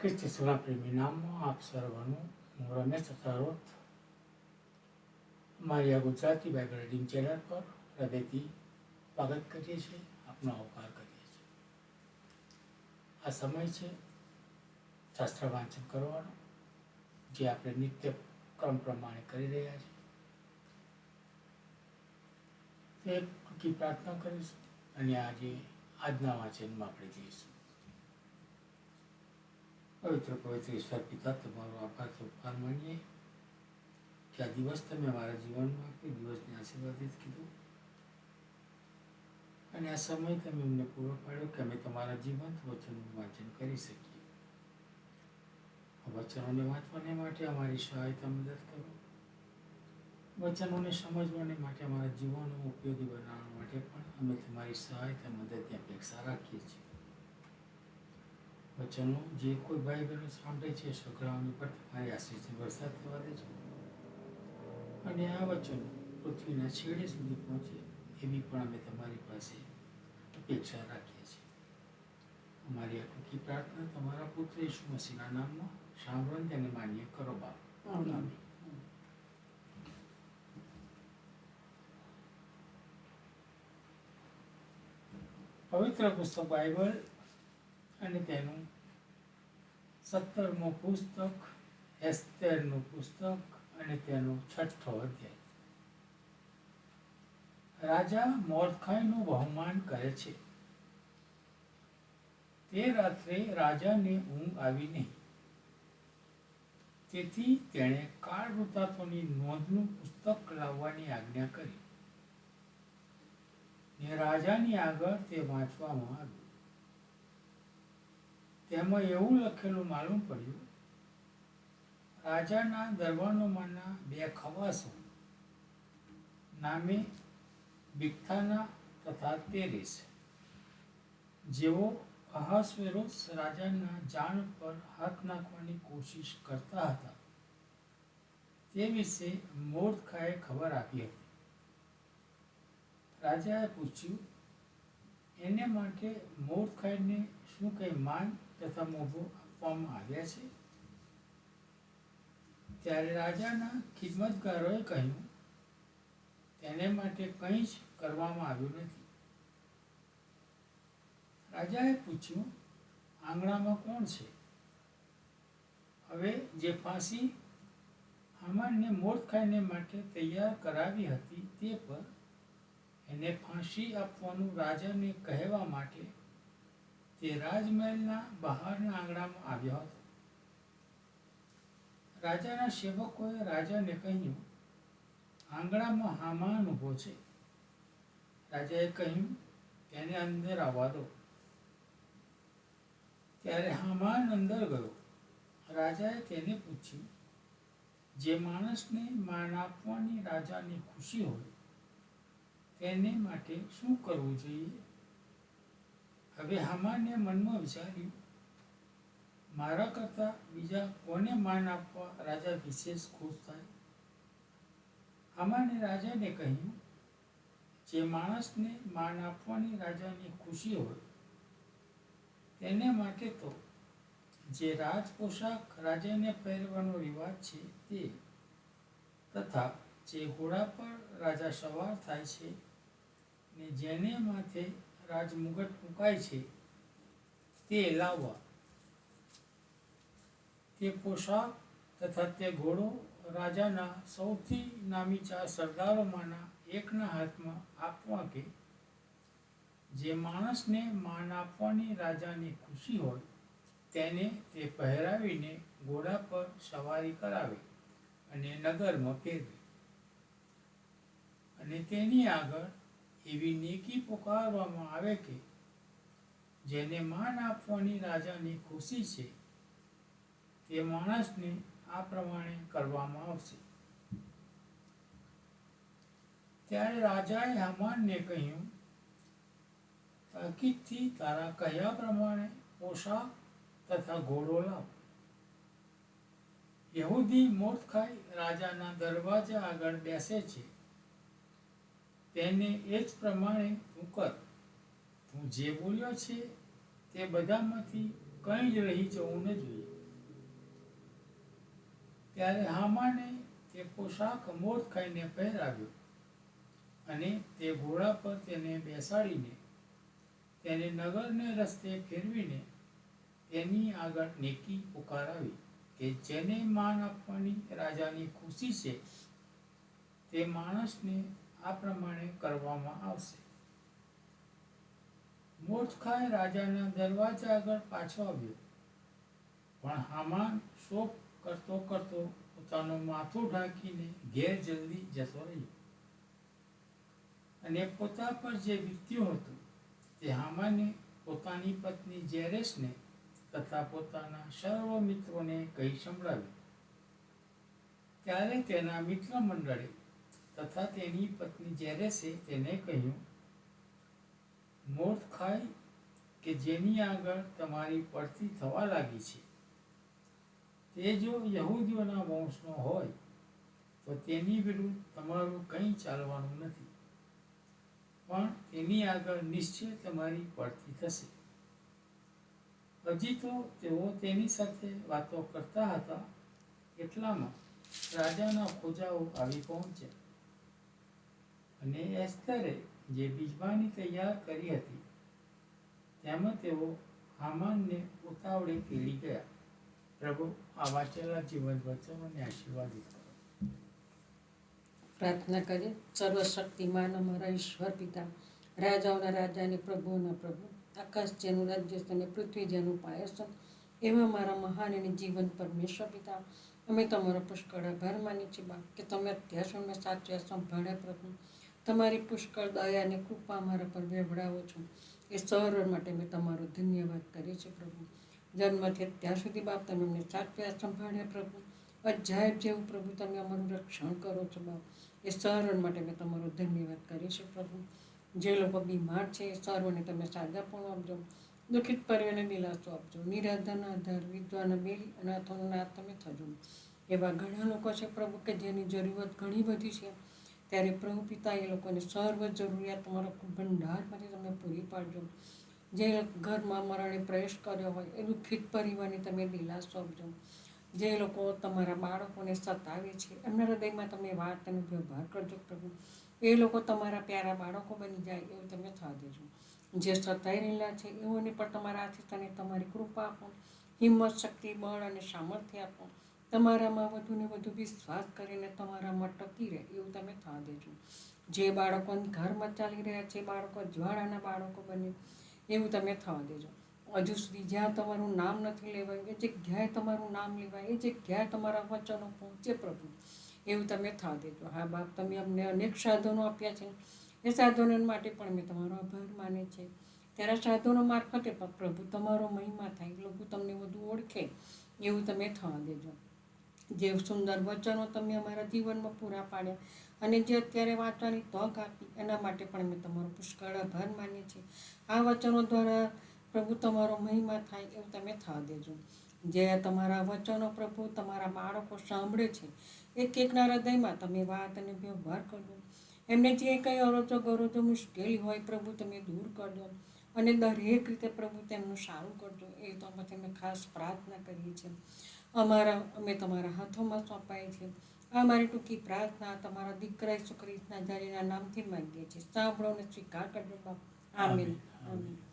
ક્રિસ્તીસના પ્રેમી નામમાં આપ સર્વનું હું રમેશ સતારોત મારી આ ગુજરાતી બાઇબલ રીડિંગ ચેનલ પર હૃદયથી સ્વાગત કરીએ છીએ આપનો આવકાર કરીએ છીએ આ સમય છે શાસ્ત્ર વાંચન કરવાનો જે આપણે નિત્ય ક્રમ પ્રમાણે કરી રહ્યા છીએ તે ટૂંકી પ્રાર્થના કરીશું અને આજે આજના વાંચનમાં આપણે જઈશું પવિત્ર ઈશ્વર પિતા તમારો આભાર ઉપકાર માનીએ. કે આ દિવસ તમે મારા જીવનમાં કે દિવસને આશીર્વાદિત કીધું. અને આ સમય તમે અમને પૂરો પાડ્યો કે અમે તમારા જીવંત વચનનું વાંચન કરી શકીએ. વચનોને વાંચવાને માટે અમારી સહાયતા મદદ કરો. વચનોને સમજવાને માટે અમારા જીવનનો ઉપયોગી બનાવવા માટે પણ અમે તમારી સહાયતા, મદદની અપેક્ષા રાખીએ છીએ. વચનો જે કોઈ ભાઈ બહેનો સાંભળે છે છોકરાઓની પર તમારી આશીષથી વરસાદ થવા દેજો અને આ વચનો પૃથ્વીના છેડે સુધી પહોંચે એવી પણ અમે તમારી પાસે અપેક્ષા રાખીએ છીએ. અમારી આ ટૂંકી પ્રાર્થના તમારા પુત્ર ઈસુ મસીના નામમાં સાંભળો તેને માન્ય કરો બાપ. આમીન. પવિત્ર પુસ્તક બાઇબલ અને તેનું સત્તરમું પુસ્તક, એસ્તેરનું પુસ્તક અને તેનો છઠ્ઠો અધ્યાય. રાજા મોરખાઈનું બહુમાન કરે છે. તે રાત્રે રાજાને ઊંઘ આવી નહીં. તેથી તેણે કાળ વૃતાંતોની નોંધનું પુસ્તક લાવવાની આજ્ઞા કરી. ને રાજાની આગળ તે વાંચવામાં આવ્યું. તેમાં એવું લખેલું માલુમ પડ્યું, રાજાના દરબારોમાંના બે ખવાસો, નામે બિખ્થાના તથા તેરેસ. જેઓ અહાસ્વેરોસ રાજાના જાણ પર હાથ નાખવાની કોશિશ કરતા હતા, તે વિશે મોર્દખાએ ખબર આપી હતી. રાજાએ પૂછ્યું, એને માટે મોર્દખાઈને શું કંઈ માન તથા મોભો આપવામાં આવ્યા છે. ત્યારે રાજાના ખિદમતગારોએ કહ્યું, તેને માટે કંઈ જ કરવામાં આવ્યું નથી. રાજાએ પૂછ્યું, આંગણામાં કોણ છે? હવે જે ફાંસી હામાનને ખાઈને માટે તૈયાર કરાવી હતી તે પર એને ફાંસી આપવાનું રાજાને કહેવા માટે તે રાજમહેલના બહારના આંગણામાં આવ્યો હતો. રાજાના સેવકોએ રાજાને કહ્યું, આંગણામાં હામાન ઊભો છે. રાજાએ કહ્યું તેને અંદર આવવા દો. ત્યારે હામાન અંદર ગયો. રાજાએ તેને પૂછ્યું, જે માણસને માન આપવાની રાજાની ખુશી હોય, તેને માટે શું કરવું જોઈએ? હવે હામાને મનમાં વિચાર્યું, મારા કરતાં બીજા કોને માન આપવા રાજા વિશેષ ખુશ થાય? હામાને રાજાને કહ્યું, જે માણસને માન આપવાની રાજાની ખુશી હોય, તેને માટે તો જે રાજ પોશાક રાજાને પહેરવાનો રિવાજ છે તે, તથા જે ઘોડા પર રાજા સવાર થાય છે ને જેને માથે રાજમુગટ મુકાય છે, તે લાવવા. તે પોશાક તથા તે ઘોડો રાજાના સૌથી નામી ચાર સરદારોમાંના એકના હાથમાં આપવા કે, જે માણસને માન આપવાની રાજાની ખુશી હોય, તેને તે પહેરાવીને ઘોડા પર સવારી કરાવે અને નગરમાં ફેરવે. અને તેની આગળ એવી નેકી પુકારવામાં આવે કે જેને માન આપવાની રાજાની ખુશી છે, તે માણસને આ પ્રમાણે કરવામાં આવશે. ત્યારે રાજાએ હમાનને કહ્યું, તાકીદથી તારા કહ્યા પ્રમાણે પોશાક તથા ઘોડો લાવ. યહૂદી મોર્દખાઈ રાજાના દરવાજા આગળ બેસે છે. તેને એ જ પ્રમાણે તું કર. હું જે બોલ્યો છે તે બધામાંથી કંઈ જ રહી જવું ન જોઈએ. ત્યારે હામાને તે પોશાક મોત ખાઈને પહેરાવ્યો અને તે ઘોડા પર તેને બેસાડીને તેને નગરને રસ્તે ફેરવીને તેની આગળ નેકી પુકારાવી કે જેને માન આપવાની રાજાની ખુશી છે તે માણસને આ પ્રમાણે કરવામાં આવશે. મોર્દખાય રાજાના દરવાજા આગળ પાછો આવ્યો. પણ હામાન શોક કરતો કરતો પોતાનું માથું ઢાંકીને ઘેર જલ્દી જતો રહ્યો. અને પોતા પર જે વીત્યું હતું, તે હામાને પોતાની પત્ની જેરેસને તથા પોતાના સર્વ મિત્રોને કહી સંભળાવ્યું. ત્યારે તેના મિત્ર મંડળે તથા તેની પત્ની જેરેસે તેને કહ્યું, મોત ખાય કે જેની આગળ તમારી પડતી થવા લાગી છે? તે જો યહૂદીઓના વંશનો હોય, તો તેની વિરુદ્ધ તમારું કંઈ ચાલવાનું નથી. પણ તેની આગળ નિશ્ચય તમારી પડતી થશે. હજી તો તેઓ તેની સાથે વાતો કરતા હતા, એટલામાં રાજાના ખોજાઓ આવી પહોંચ્યા. અને એસ્તરે જે બીજબાની તૈયાર કરી હતી, તેમાં તેઓ હામાનને ઉતાવળે તેડી ગયા. પ્રભુ, આ વાંચેલા જીવન વચનોને આશીર્વાદિત કરો. પ્રાર્થના કરીએ. સર્વશક્તિમાન અમારા ઈશ્વર પિતા, રાજાઓના રાજાને પ્રભુઓના પ્રભુ, આકાશ જેનું રાજ્ય અને પૃથ્વી જેનું પાયસ છે, એવા મારા મહાન અને જીવન પરમેશ્વર પિતા, અમે તમારો પુષ્કળ આભાર માની છીએ બાપ, કે તમે અત્યાર સુધી સાચવ્યા સંભાળ્યા પ્રભુ તમારી પુષ્કળ દયા અને કૃપા મારા પર વેવડાવો છો. એ સર્વ માટે મેં તમારો ધન્યવાદ કરીએ છીએ પ્રભુ. જન્મથી અત્યાર સુધી બાપ તમે અમને સાચવ્યા સંભાળ્યા પ્રભુ. અજાયબ જેવું પ્રભુ તમે અમારું રક્ષણ કરો છો બાપ. એ સર્વ માટે મેં તમારો ધન્યવાદ કરીએ છીએ પ્રભુ. જે લોકો બીમાર છે એ સર્વને તમે સાજા પણ આપજો. દુઃખિત પરિવારને દિલાસો આપજો. નિરાધાના આધાર, વિદ્વાન, બિલ, અનાથોનો નાથ તમે થજો. એવા ઘણા લોકો છે પ્રભુ કે જેની જરૂરત ઘણી બધી છે. ત્યારે પ્રભુ પિતા એ લોકોને સર્વ જરૂરિયાત તમારા ભંડારમાંથી તમે પૂરી પાડજો. જે ઘરમાં મરણે પ્રવેશ કર્યો હોય, એનું દુઃખિત પરિવારને તમે દિલાસો આપજો. જે લોકો તમારા બાળકોને સતાવે છે, એમના હૃદયમાં તમે વાત અને વ્યવહાર કરજો પ્રભુ. એ લોકો તમારા પ્યારા બાળકો બની જાય, એવું તમે થવા દેજો. જે સતાઈ રહેલા છે, એઓને પણ તમારા આથી તને તમારી કૃપા આપો. હિંમત, શક્તિ, બળ અને સામર્થ્ય આપો. તમારામાં વધુ ને વધુ વિશ્વાસ કરીને તમારામાં ટકી રહે, એવું તમે થવા દેજો. જે બાળકો ઘરમાં ચાલી રહ્યા છે બાળકો જ્વાળાના બાળકો બને, એવું તમે થવા દેજો. હજુ સુધી જ્યાં તમારું નામ નથી લેવાયું, એ જગ્યાએ તમારું નામ લેવાય, એ જગ્યાએ તમારા વચનો પહોંચે પ્રભુ, એવું તમે થવા દેજો. હા, બાપ, તમે અમને અનેક સાધનો આપ્યા છે. એ સાધનો માટે પણ મેં તમારો આભાર માને છે. ત્યારે સાધનો મારફતે પ્રભુ, તમારો મહિમા થાય લોકો તમને વધુ ઓળખે, એવું તમે થવા દેજો. જે સુંદર વચનો તમે અમારા જીવનમાં પૂરા પાડ્યા. અને જે અત્યારે વાંચવાની તક આપી, એના માટે પણ મેં તમારો પુષ્કળ આભાર માનીએ છીએ. આ વચનો દ્વારા પ્રભુ તમારો મહિમા થાય એવું તમે થવા દેજો. જે તમારા વચનો પ્રભુ તમારા બાળકો સાંભળે છે એક એકના હૃદયમાં તમે વાત અને વ્યવહાર કરજો. એમને જે કંઈ અરોજો ગરોજો મુશ્કેલી હોય પ્રભુ તમે દૂર કરજો. અને દરેક રીતે પ્રભુ તેમનું સારું કરજો. એ તો અમે ખાસ પ્રાર્થના કરીએ છીએ. અમારા અમે તમારા હાથોમાં સોંપાય છે. આ મારી ટૂંકી પ્રાર્થના તમારા દીકરા ઈસુ ખ્રિસ્તના જારીના નામથી માંગીએ છીએ. સાંભળો અને સ્વીકાર કરજો બાપ. આમીન. આમીન.